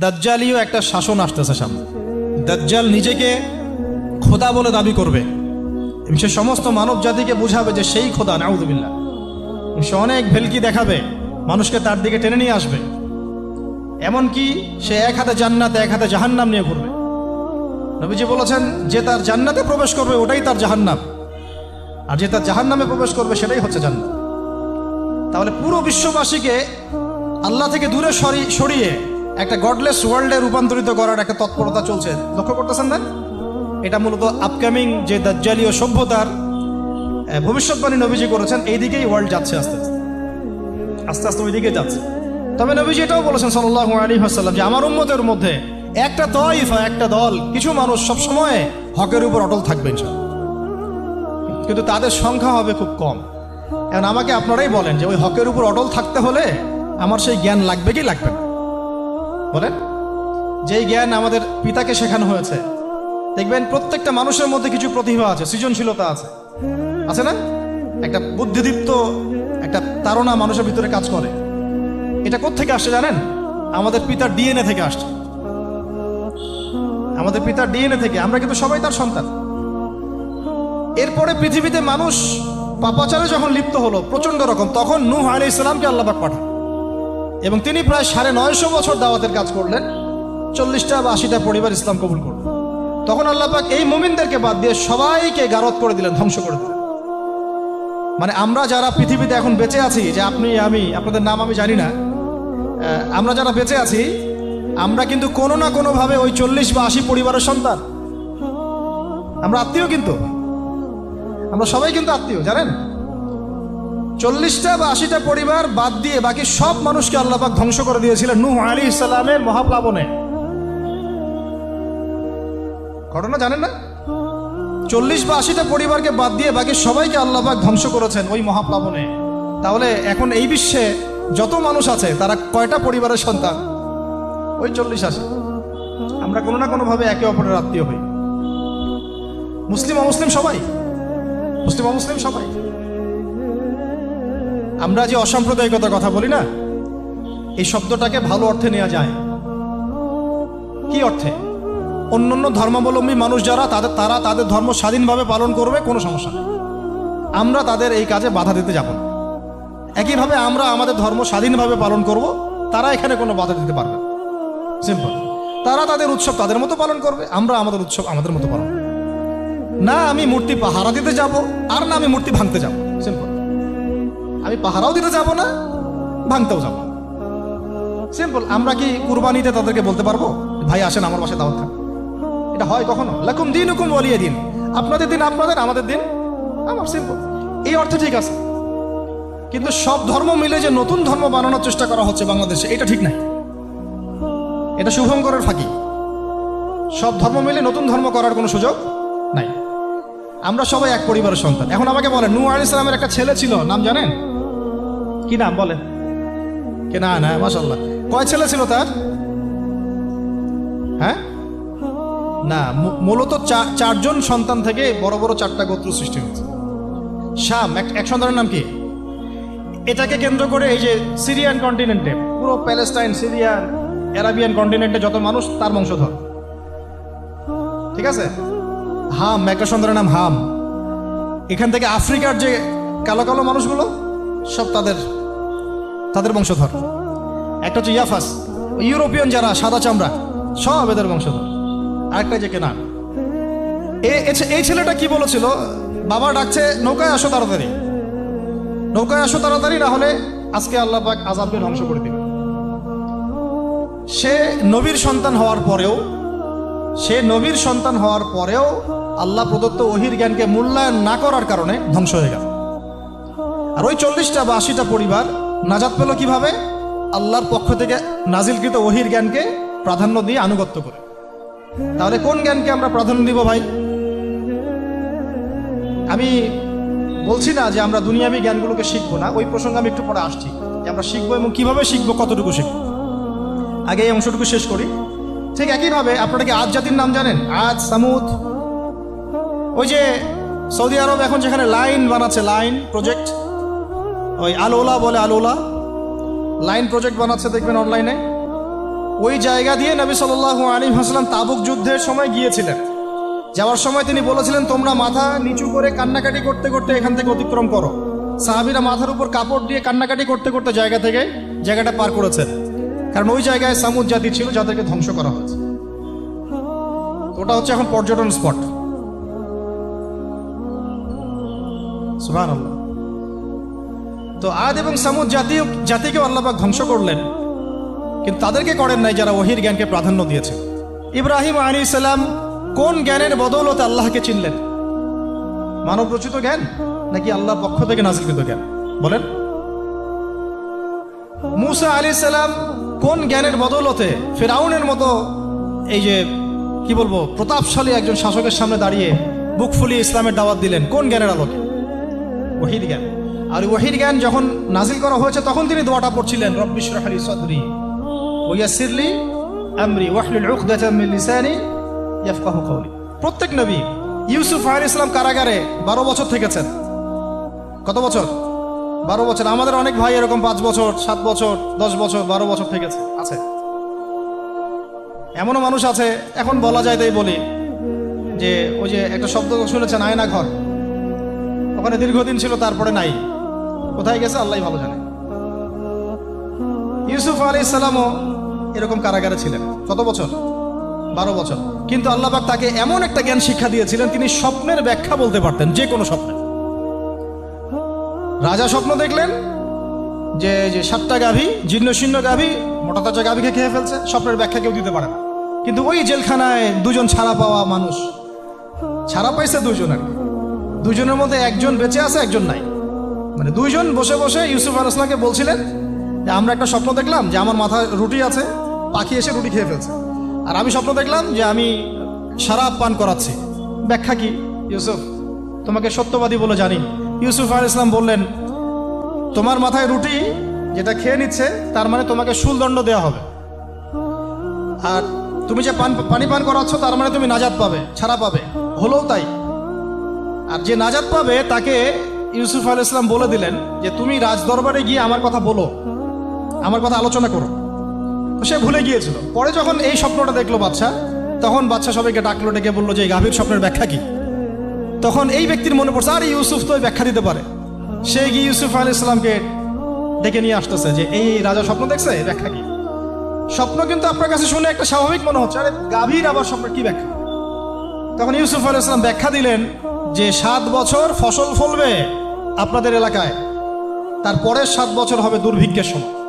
দাজ্জালীয় একটা শাসন আসতেছে সামনে। দাজ্জাল নিজেকে খোদা বলে দাবি করবে। সে সমস্ত মানব জাতিকে বুঝাবে যে সেই খোদা নাউদুবিল্লাহ সে অনেক ভেলকি দেখাবে, মানুষকে তার দিকে টেনে নিয়ে আসবে। এমনকি সে এক হাতে জান্নাত, এক হাতে জাহান্নাম নিয়ে ঘুরবে। নবীজি বলেছেন, যে তার জান্নাতে প্রবেশ করবে, ওটাই তার জাহান্নাম। আর যে তার জাহান্নামে প্রবেশ করবে, সেটাই হচ্ছে জান্নাত। তাহলে পুরো বিশ্ববাসীকে আল্লাহ থেকে দূরে সরিয়ে একটা গডলেস ওয়ার্ল্ডে রূপান্তরিত করার একটা তৎপরতা চলছে। লক্ষ্য করতেছেন না? এটা মূলত আপকামিং যে দাজ্জালীয় সভ্যতার ভবিষ্যৎবাণী নবীজি করেছেন এই দিকেই ওয়ার্ল্ড যাচ্ছে আস্তে আস্তে। আস্তে আস্তে ওই দিকে যাচ্ছে। তবে নবীজি এটাও বলেছেন সাল্লাহ আলী হাসাল্লাম যে আমার উম্মতের মধ্যে একটা তয়ফা একটা দল, কিছু মানুষ সবসময় হকের উপর অটল থাকবে ইনশাআল্লাহ। কিন্তু তাদের সংখ্যা হবে খুব কম। এখন আমাকে আপনারাই বলেন যে ওই হকের উপর অটল থাকতে হলে আমার সেই জ্ঞান লাগবে কি লাগবে না? বলেন, যেই জ্ঞান আমাদের পিতাকে শেখানো হয়েছে, দেখবেন প্রত্যেকটা মানুষের মধ্যে কিছু প্রতিভা আছে, সৃজনশীলতা আছে। আছে না? একটা বুদ্ধিদীপ্ত, একটা তারা মানুষের ভিতরে কাজ করে। এটা থেকে আসছে জানেন? আমাদের পিতার ডিএনএ থেকে আসছে। আমাদের পিতার ডিএনএ থেকে, আমরা কিন্তু সবাই তার সন্তান। এরপরে পৃথিবীতে মানুষ পাপাচারে যখন লিপ্ত হলো প্রচণ্ড রকম, তখন নূহ আলী ইসলামকে আল্লাপাক পাঠান। এবং তিনি প্রায় সাড়ে নয়শো বছর দাওয়াতের কাজ করলেন। চল্লিশটা বা আশিটা পরিবার ইসলাম কবুল করলেন তখন আল্লাপাক এই মুমিনদেরকে বাদ দিয়ে সবাইকে গারত করে দিলেন, ধ্বংস করে দিলেন। মানে আমরা যারা পৃথিবীতে এখন বেঁচে আছি, যে আপনি, আমি, আপনাদের নাম আমি জানি না আমরা যারা বেঁচে আছি, আমরা কিন্তু কোনো না কোনোভাবে ওই চল্লিশ বা আশি পরিবারের সন্তান। আমরা আত্মীয় কিন্তু। আমরা সবাই কিন্তু আত্মীয়, জানেন? চল্লিশটা বা আশিটা পরিবার বাদ দিয়ে বাকি সব মানুষকে আল্লাপাক ধ্বংস করে দিয়েছিলেন নূহ আলী ইসলামের মহাপ্লাবনে। ঘটনা জানেন না? চল্লিশ বা আশিটা পরিবারকে বাদ দিয়ে বাকি সবাইকে আল্লাপাক ধ্বংস করেছেন ওই মহাপ্লাবনে। তাহলে এখন এই বিশ্বে যত মানুষ আছে, তারা কয়টা পরিবারের সন্তান? ওই চল্লিশ, আশি। আমরা কোনো না কোনোভাবে একে অপরের আত্মীয় হই। মুসলিম, অমুসলিম সবাই? মুসলিম, অমুসলিম সবাই? আমরা যে অসাম্প্রদায়িকতার কথা বলি না, এই শব্দটাকে ভালো অর্থে নেওয়া যায়। কি অর্থে? অন্য অন্য ধর্মাবলম্বী মানুষ যারা, তাদের, তারা তাদের ধর্ম স্বাধীনভাবে পালন করবে, কোনো সমস্যা নেই। আমরা তাদের এই কাজে বাধা দিতে যাব না। একইভাবে আমরা আমাদের ধর্ম স্বাধীনভাবে পালন করব, তারা এখানে কোনো বাধা দিতে পারবে সিম্পল তারা তাদের উৎসব তাদের মতো পালন করবে, আমরা আমাদের উৎসব আমাদের মতো পালন না আমি মূর্তি পাহারা দিতে যাব, আর না আমি মূর্তি ভাঙতে যাব। আমি পাহারাও দিতে যাব না, ভাঙতেও যাব। সিম্পল আমরা কি কুরবানিতে তাদেরকে বলতে পারব, ভাই, আসেন আমার বাসায় দাওয়াত এটা হয় কখনো? লাকুম দিন হুকুম বলিয়ে দিন। আপনাদের দিন আপনাদের, আমাদের দিন। আমার সিম্পল এই অর্থে ঠিক আছে। কিন্তু সব ধর্ম মিলে যে নতুন ধর্ম বানানোর চেষ্টা করা হচ্ছে বাংলাদেশে, এটা ঠিক নাই। এটা শুভঙ্করের ফাঁকি। সব ধর্ম মিলে নতুন ধর্ম করার কোনো সুযোগ নাই। আমরা সবাই এক পরিবারের সন্তান। এখন আমাকে বলেন নূ আলী ইসলামের একটা ছেলে ছিল, নাম জানেন? কি নাম বলেন? কে না না মাসাল্লাহ কয় ছেলে ছিল তার? হ্যাঁ? না মূলত চারজন সন্তান থেকে বড় বড় চারটা গোত্র সৃষ্টি হয়েছে। শাম, এক সন্তানের নাম কি? এটাকে কেন্দ্র করে এই যে সিরিয়ান কন্টিনেন্টে, পুরো প্যালেস্টাইন, সিরিয়ান, অ্যারাবিয়ান কন্টিনেন্টে যত মানুষ, তার বংশধর। ঠিক আছে? হাম একটা সন্তানের নাম হাম। এখান থেকে আফ্রিকার যে কালো কালো মানুষগুলো, সব তাদের তাদের বংশধর। একটা হচ্ছে ইয়াফাস ইউরোপিয়ান যারা, সাদা চামড়া, সব এদের বংশধর। আরেকটা যে ছে- এই ছেলেটা কি বলেছিল? বাবা ডাকছে, নৌকায় আসো তাড়াতাড়ি। নৌকায় আসো তাড়াতাড়ি, না হলে আজকে আল্লাহ পাক আজাবকে ধ্বংস করে দিবে। সে নবীর সন্তান হওয়ার পরেও, সে নবীর সন্তান হওয়ার পরেও আল্লাহ প্রদত্ত ওহির জ্ঞানকে মূল্যায়ন না করার কারণে ধ্বংস হয়ে গেল। আর ওই চল্লিশটা বা আশিটা পরিবার নাজাত পেল কীভাবে? আল্লাহর পক্ষ থেকে নাজিলকৃত ওহির জ্ঞানকে প্রাধান্য দিয়ে আনুগত্য করে। তাহলে কোন জ্ঞানকে আমরা প্রাধান্য দিব ভাই? আমি বলছি না যে আমরা দুনিয়াবি জ্ঞানগুলোকে শিখব না, ওই প্রসঙ্গে আমি একটু পরে আসছি যে আমরা শিখব এবং কীভাবে শিখব, কতটুকু শিখব। আগে এই অংশটুকু শেষ করি। ঠিক একইভাবে আপনারা কি আজ জাতির নাম জানেন? আজ সামুদ। ওই যে সৌদি আরব এখন যেখানে লাইন বানাচ্ছে, লাইন প্রজেক্ট। ওই আলোলা বলে আলোলা। লাইন প্রজেক্ট বানাচ্ছে দেখবেন অনলাইনে ওই জায়গা দিয়ে নবী সাল আলী হাসলাম তাবুক যুদ্ধের সময় গিয়েছিলেন। যাওয়ার সময় তিনি বলেছিলেন, তোমরা মাথা নিচু করে কান্নাকাটি করতে করতে এখান থেকে অতিক্রম করো। সাহাবিরা মাথার উপর কাপড় দিয়ে কান্নাকাটি করতে করতে জায়গা থেকে জায়গাটা পার করেছেন। কারণ ওই জায়গায় সামুদ জাতি ছিল, যাদেরকে ধ্বংস করা হয়েছে। ওটা হচ্ছে এখন পর্যটন স্পট। সুবাহ তো আদ এবং সামুদ জাতীয় জাতিকেও আল্লাপাক ধ্বংস করলেন। কিন্তু তাদেরকে করেন নাই যারা ওহির জ্ঞানকে প্রাধান্য দিয়েছে। ইব্রাহিম আলী সালাম কোন জ্ঞানের বদৌলতে আল্লাহকে চিনলেন? মানব রচিত জ্ঞান নাকি আল্লাহ পক্ষ থেকে নাজিলকৃত জ্ঞান? বলেন। মুসা আলী সালাম কোন জ্ঞানের বদৌলতে ফেরাউনের মতো এই যে, কি বলব, প্রতাপশালী একজন শাসকের সামনে দাঁড়িয়ে বুক ফুলিয়ে ইসলামের দাওয়াত দিলেন? কোন জ্ঞানের আলোকে? ওহিদ জ্ঞান। আর ওহির জ্ঞান যখন নাজিল করা হয়েছে, তখন তিনি দোয়াটা পড়ছিলেন রব্বিশ রাহলি সদরি ওয়াসিরলি আমরি ওয়াহলুল উকদাতাম মিন লিসানি ইয়াফকাহু কওলি. প্রত্যেক নবী ইউসুফ আলাইহিস ইসলাম কারাগারে বারো বছর থেকেছেন। কত বছর? বারো বছর। আমাদের অনেক ভাই এরকম পাঁচ বছর, সাত বছর, দশ বছর, বারো বছর থেকেছে, আছে। এমনও মানুষ আছে, এখন বলা যায় তাই বলি, যে ওই যে একটা শব্দ শুনেছেন আয়না ঘর ওখানে দীর্ঘদিন ছিল, তারপরে নাই। কোথায় গেছে? আল্লাহ ভালো জানে। ইউসুফ আলী ইসলামও এরকম কারাগারে ছিলেন। কত বছর? বারো বছর। কিন্তু আল্লাহবাক তাকে এমন একটা জ্ঞান শিক্ষা দিয়েছিলেন, তিনি স্বপ্নের ব্যাখ্যা বলতে পারতেন, যে কোনো স্বপ্নে। রাজা স্বপ্ন দেখলেন যে যে সাতটা গাভী, জীর্ণ শীর্ণ গাভী, মোটা তাজা গাভীকে খেয়ে ফেলছে, স্বপ্নের ব্যাখ্যা কেউ দিতে পারে না। কিন্তু ওই জেলখানায় দুজন ছাড়া পাওয়া মানুষ, ছাড়া পাইছে দুজন আর দুজনের মধ্যে একজন বেঁচে আছে, একজন নাই। মানে দুইজন বসে বসে ইউসুফ আল ইসলামকে বলছিলেন যে, আমরা একটা স্বপ্ন দেখলাম যে আমার মাথায় রুটি আছে, পাখি এসে রুটি খেয়ে ফেলছে। আর আমি স্বপ্ন দেখলাম যে আমি শরাব পান করাচ্ছি। ব্যাখ্যা কি? ইউসুফ, তোমাকে সত্যবাদী বলে জানি। ইউসুফ আল ইসলাম বললেন, তোমার মাথায় রুটি যেটা খেয়ে নিচ্ছে, তার মানে তোমাকে শুলদণ্ড দেওয়া হবে। আর তুমি যে পান, পানি পান করাচ্ছ, তার মানে তুমি নাজাদ পাবে, ছাড়া পাবে। হলেও তাই। আর যে নাজাদ পাবে, তাকে ইউসুফ আল ইসলাম বলে দিলেন যে, তুমি রাজ দরবারে গিয়ে আমার কথা বলো। আমার কথা আলোচনা করো। তো সে ভুলে গিয়েছিল। পরে যখন এই স্বপ্নটা দেখল বাচ্চা তখন বাচ্চা সবাইকে ডাকলো, ডেকে বলল যে, এই গাভীর স্বপ্নের ব্যাখ্যা কি? তখন এই ব্যক্তির মনে পড়ছে, আর, ইউসুফ তো ব্যাখ্যা দিতে পারে। সে গিয়ে ইউসুফ আল ইসলামকে ডেকে নিয়ে আসতেছে যে, এই রাজা স্বপ্ন দেখছে? ব্যাখ্যা কি? স্বপ্ন কিন্তু আপনার কাছে শুনে একটা স্বাভাবিক মনে হচ্ছে, আরে, গাভীর আবার স্বপ্নের কি ব্যাখ্যা? তখন ইউসুফ আল ইসলাম ব্যাখ্যা দিলেন যে, সাত বছর ফসল ফলবে আপনাদের এলাকায় তার পরের সাত বছর হবে দুর্ভিক্ষের সময়।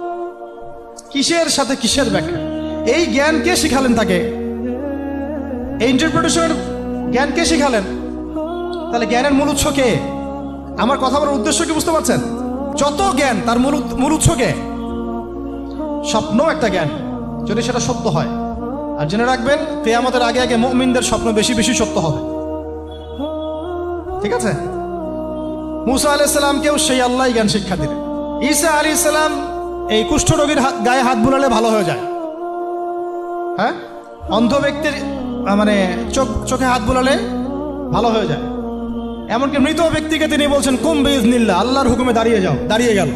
কিসের সাথে কিসের ব্যাখ্যা? এই জ্ঞান কে শিখালেন তাকে? এই ইন্টারপ্রিটেশনের জ্ঞান কে শিখালেন? তাহলে জ্ঞানের মূল উৎস কে? আমার কথা বলার উদ্দেশ্য কি বুঝতে পারছেন? যত জ্ঞান, তার মূল মূল উৎস কে? স্বপ্ন একটা জ্ঞান, যদি সেটা সত্য হয়। আর জেনে রাখবেন তেয়ামতের আগে আগে মুমিনদের স্বপ্ন বেশি বেশি সত্য হবে। ঠিক আছে? মুসা আলাইসাল্লামকেও সেই আল্লাহ জ্ঞান শিক্ষা দিলেন। ঈসা আলী ইসলাম এই কুষ্ঠরোগীর গায়ে হাত বুলালে ভালো হয়ে যায়। হ্যাঁ? অন্ধ ব্যক্তির মানে চোখ চোখে হাত বুলালে ভালো হয়ে যায়। এমনকি মৃত ব্যক্তিকে তিনি বলছেন, কুম নিল্লা আল্লাহর হুকুমে দাঁড়িয়ে যাও, দাঁড়িয়ে গেল।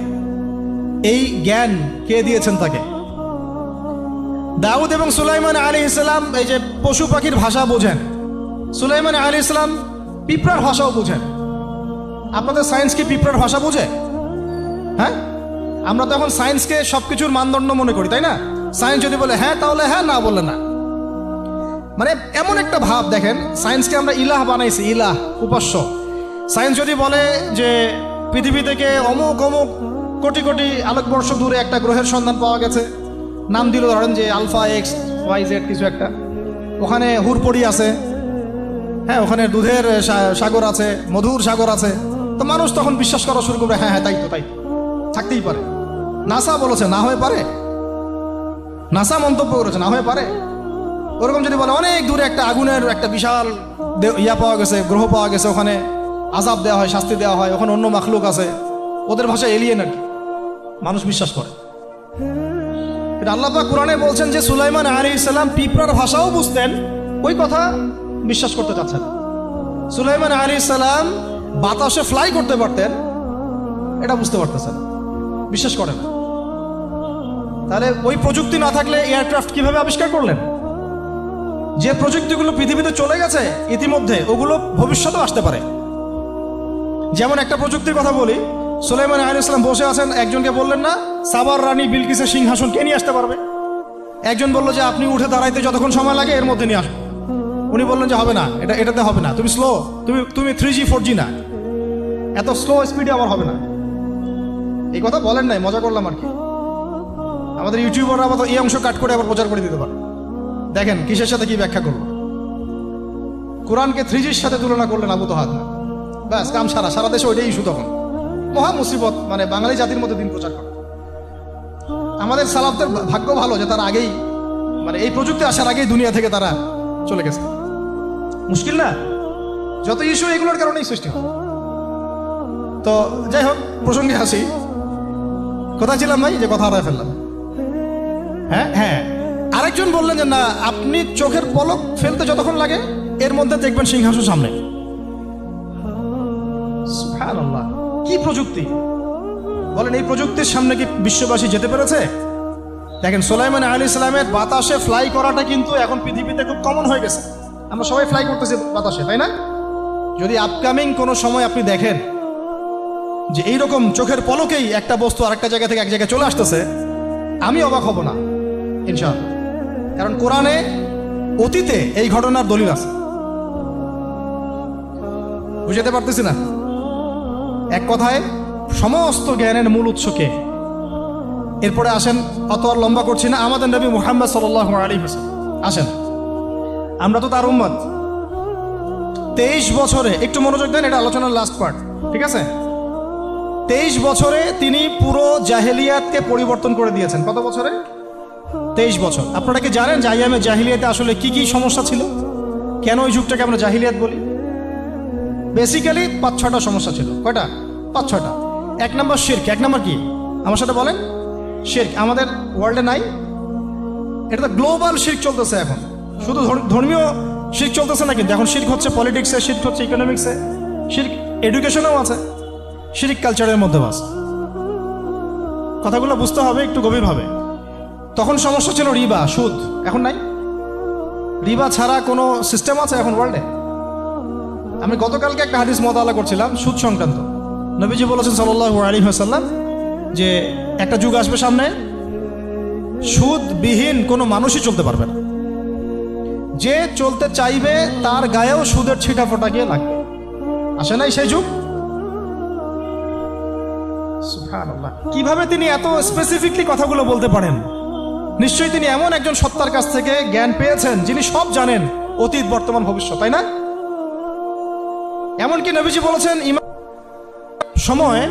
এই জ্ঞান কে দিয়েছেন তাকে? দাউদ এবং সুলাইমান আলী ইসলাম এই যে পশু পাখির ভাষা বোঝেন। সুলাইমান আলী ইসলাম পিঁপড়ার ভাষাও বোঝেন। আপনাদের সায়েন্স কি পিঁপড়ার ভাষা বোঝে? হ্যাঁ? আমরা তো এখন সায়েন্সকে সব কিছুর মানদণ্ড মনে করি, তাই না? সায়েন্স যদি বলে হ্যাঁ তাহলে হ্যাঁ না বলে না। মানে এমন একটা ভাব দেখেন সায়েন্সকে আমরা ইলাহ বানাইছি, ইলাহ, উপাস্য। সায়েন্স যদি বলে যে পৃথিবী থেকে অমুক অমুক কোটি কোটি আলোকবর্ষ দূরে একটা গ্রহের সন্ধান পাওয়া গেছে, নাম দিল ধরেন যে আলফা, এক্স, ওয়াই, জেড কিছু একটা। ওখানে হুরপড়ি আছে হ্যাঁ ওখানে দুধের সাগর আছে, মধুর সাগর আছে। তো মানুষ তখন বিশ্বাস করা শুরু করবে হ্যাঁ হ্যাঁ তাই তো তাই তো। থাকতেই পারে। নাসা বলেছে, না হয়ে পারে? নাসা মন্তব্য করেছে, না হয়ে পারে? ওরকম যদি বলে, অনেক দূরে একটা আগুনের একটা বিশাল ইয়া পাওয়া গেছে, গ্রহ পাওয়া গেছে, ওখানে আজাব দেওয়া হয়, শাস্তি দেওয়া হয়, ওখানে অন্য মাখলুক আছে। ওদের ভাষা এলিয়েন আর মানুষ বিশ্বাস করে। আল্লাহ কোরআনে বলছেন যে, সুলাইমান আলী ইসলাম পিঁপড়ার ভাষাও বুঝতেন, ওই কথা বিশ্বাস করতে চাচ্ছেন। সুলাইমান আলী ইসলাম বাতাসে ফ্লাই করতে পারতেন, এটা বুঝতে পারতেছেন। বিশ্বাস করে না তাহলে ওই প্রযুক্তি না থাকলে এয়ারক্রাফট কীভাবে আবিষ্কার করলেন? যে প্রযুক্তিগুলো পৃথিবীতে চলে গেছে, ইতিমধ্যে ওগুলো ভবিষ্যতেও আসতে পারে। যেমন একটা প্রযুক্তির কথা বলি, সুলাইমান আলী ইসলাম বসে আছেন, একজনকে বললেন না, সাবার রানী বিলকিসের সিংহাসন কে নিয়ে আসতে পারবে? একজন বলল যে, আপনি উঠে দাঁড়াইতে যতক্ষণ সময় লাগে, এর মধ্যে নিয়ে আসুন। উনি বললেন যে, হবে না, এটা, এটাতে হবে না। তুমি স্লো তুমি তুমি থ্রি জি ফোর জি না। এত স্লো স্পিডে আমার হবে না। এই কথা বলেন নাই, মজা করলাম আর কি। আমাদের ইউটিউবাররা আবার এই অংশ কাট করে আবার প্রচার করে দিতে পারে। দেখেন, কিসের সাথে কি ব্যাখ্যা করল? কোরআনকে থ্রি জির সাথে তুলনা করলেন আবু তো হাত না ব্যাস, কাম সারা সারা দেশে ওইটাই ইস্যু তখন। মহা মুসিবত মানে বাঙালি জাতির মধ্যে দিন প্রচার করে। আমাদের সালাফদের ভাগ্য ভালো যে তার আগেই মানে এই প্রযুক্তি আসার আগেই দুনিয়া থেকে তারা চলে গেছে। মুশকিল না? যত ইস্যু এগুলোর কারণেই সৃষ্টি হয়। তো যাই হোক, প্রসঙ্গে আসি। কোথায় ছিলাম ভাই, যে কথা হারায় ফেললাম। হ্যাঁ হ্যাঁ। আরেকজন বললেন যে, না, আপনি চোখের পলক ফেলতে যতক্ষণ লাগে, এর মধ্যে দেখবেন সিংহাসন সামনে। কি প্রযুক্তি? বলেন, এই প্রযুক্তির সামনে কি বিশ্ববাসী যেতে পেরেছে? দেখেন, সোলাইমান আলী ইসলামের বাতাসে ফ্লাই করাটা কিন্তু এখন পৃথিবীতে খুব কমন হয়ে গেছে। আমরা সবাই ফ্লাই করতেছি বাতাসে, তাই না? যদি আপকামিং কোনো সময় আপনি দেখেন যে এইরকম চোখের পলকেই একটা বস্তু আরেকটা জায়গা থেকে এক জায়গায় চলে আসতেছে, আমি অবাক হব না, ইনশাআল্লাহ। কারণ কোরআনে অতীতে এই ঘটনার দলিল আছে। বুঝাতে পারতেছি না? এক কথায়, সমস্ত জ্ঞানের মূল উৎসকে এরপরে আসেন, অত আর লম্বা করছি না, আমাদের নবী মুহাম্মদ সাল্লাহ আলী হোসেন আসেন। আমরা তো তার উম্মত। তেইশ বছরে, একটু মনোযোগ দেন, এটা আলোচনার লাস্ট পার্ট ঠিক আছে? তেইশ বছরে তিনি পুরো জাহেলিয়াতকে পরিবর্তন করে দিয়েছেন। কত বছরে? তেইশ বছর। আপনারা কি জানেন আইয়ামে জাহিলিয়াতে আসলে কি কি সমস্যা ছিল? কেন ওই যুগটাকে আমরা জাহিলিয়াত বলি? বেসিক্যালি পাঁচ ছটা সমস্যা ছিল। কয়টা? পাঁচ ছটা এক নম্বর শির্ক। এক নম্বর কি? আমার সাথে বলেন। শির্ক। আমাদের ওয়ার্ল্ডে নাই। এটা তো গ্লোবাল শির্ক চলতেছে এখন। শুধু ধর্মীয় শির্ক চলতেছে না কিন্তু। এখন শির্ক হচ্ছে পলিটিক্সে শির্ক হচ্ছে ইকোনমিক্সে শির্ক এডুকেশনেও আছে। শিরিক কালচারের মধ্যে বাস কথাগুলো বুঝতে হবে, একটু গভীরভাবে তখন সমস্যা ছিল রিবা, সুদ। এখন নাই। রিবা ছাড়া কোনো সিস্টেম আছে এখন ওয়ার্ল্ডে আমি গতকালকে একটা হাদিস মতালা করছিলাম, সুদ সংক্রান্ত। নবীজি বলেছেন সাল্লাহ আলী হাসাল্লাম যে, একটা যুগ আসবে সামনে, সুদবিহীন কোনো মানুষই চলতে পারবে না। যে চলতে চাইবে, তার গায়েও সুদের ছিটা ফোটা গিয়ে লাগবে। আসে নাই সেই যুগ। কীভাবে তিনি এত স্পেসিফিকলি কথাগুলো বলতে পারেন? নিশ্চয়ই তিনি এমন একজন সত্তার কাছ থেকে জ্ঞান পেয়েছেন, যিনি সব জানেন অতীত, বর্তমান, ভবিষ্যৎ, তাই না? এমনকি নবীজি বলেছেন সময়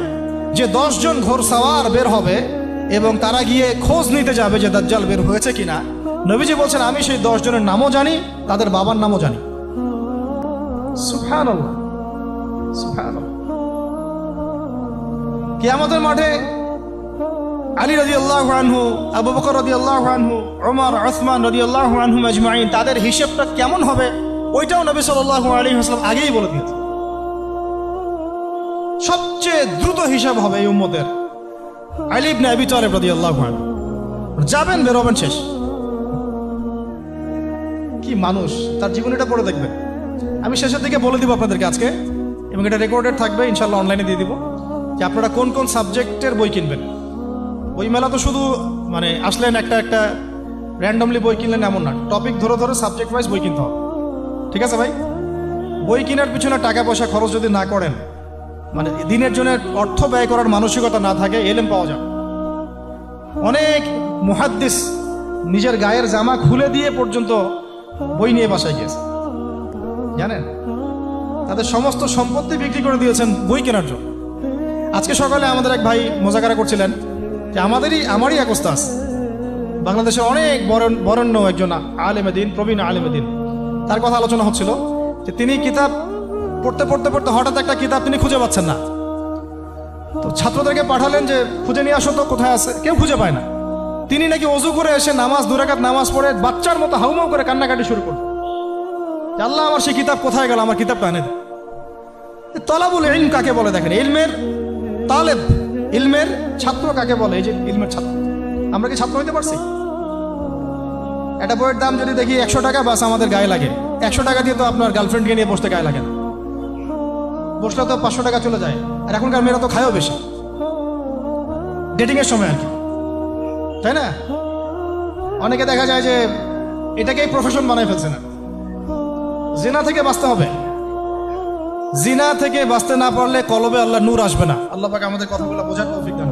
যে জন ঘোর সাওয়ার বের হবে এবং তারা গিয়ে খোঁজ নিতে যাবে যে দাজ্জাল বের হয়েছে কিনা। নবীজি বলছেন, আমি সেই দশ জনের নামও জানি, তাদের বাবার নামও জানি। সুবহানাল্লাহ। কিয়ামতের মাঠে আলী রদি আল্লাহ আনহু, আবু বকর রদি আল্লাহ আনহু ওমর আসমান রদি আল্লাহ আনহু আজমাইন তাদের হিসেবটা কেমন হবে ওইটাও নবী সাল্লাহ আলী হাসলাম আগেই বলে দিয়েছে সবচেয়ে দ্রুত হিসাব হবে এই উম্মতের। আলী ইবনে আবি তালেব আল্লাহ আনহু। যাবেন, বেরোবেন শেষ। কি মানুষ, তার জীবনীটা পড়ে দেখবেন। আমি শেষের দিকে বলে দিব আপনাদেরকে আজকে, এবং এটা রেকর্ডেড থাকবে ইনশাল্লাহ অনলাইনে দিয়ে দিব। যে আপনারা কোন কোন সাবজেক্টের বই কিনবেন? বই মেলা তো শুধু মানে আসলেন একটা একটা র্যান্ডমলি বই কিনলেন এমন না। টপিক ধরে ধরে সাবজেক্ট ওয়াইজ বই কিনতে হবে। ঠিক আছে ভাই? বই কেনার পিছনে টাকা পয়সা খরচ যদি না করেন মানে দিনের জন্য অর্থ ব্যয় করার মানসিকতা না থাকে, এলেম পাওয়া যাবে। অনেক মুহাদ্দিস নিজের গায়ের জামা খুলে দিয়ে পর্যন্ত বই নিয়ে বাসায় গিয়েছে। জানেন? তাদের সমস্ত সম্পত্তি বিক্রি করে দিয়েছেন বই কেনার জন্য। আজকে সকালে আমাদের এক ভাই মোজাকারা করছিলেন যে আমাদেরই, আমারই এক ওস্তাজ বাংলাদেশের অনেক বরণ- বরেণ্য একজন আলেমেদিন প্রবীণ আলেমেদিন তার কথা আলোচনা হচ্ছিল যে তিনি কিতাব পড়তে পড়তে পড়তে হঠাৎ একটা কিতাব তিনি খুঁজে পাচ্ছেন না। তো ছাত্রদেরকে পাঠালেন যে, খুঁজে নিয়ে আসো তো, কোথায় আছে? কেউ খুঁজে পায় না। তিনি নাকি অজু করে এসে নামাজ দুরাকাত নামাজ পড়ে বাচ্চার মতো হাউমাউ করে কান্নাকাটি শুরু করল। আল্লাহ, আমার সেই কিতাব কোথায় গেল? আমার কিতাবটা দে। তলাবুল ইলম কাকে বলে দেখেন? ইলমের তালেব, ইলমের ছাত্র কাকে বলে? এই যে ইলমের ছাত্র। আমরা কি ছাত্র হইতে পারছি? একটা বইয়ের দাম যদি দেখি একশো টাকা, বাস আমাদের গায়ে লাগে। একশো টাকা দিয়ে তো আপনার গার্লফ্রেন্ডকে নিয়ে বসতে গায়ে লাগে না। বসলে তো পাঁচশো টাকা চলে যায়। আর এখনকার মেয়েরা তো খায়ও বেশি। ডেটিংয়ের সময় আর কি। তাই না? অনেকে দেখা যায় যে এটাকেই প্রফেশন বানাই ফেলছে না। জিনা থেকে বাঁচতে হবে। জিনা থেকে বাঁচতে না পারলে কলবে আল্লাহ নূর আসবে না আল্লাহ পাকে আমাদের কথাগুলো বোঝার তৌফিক দান।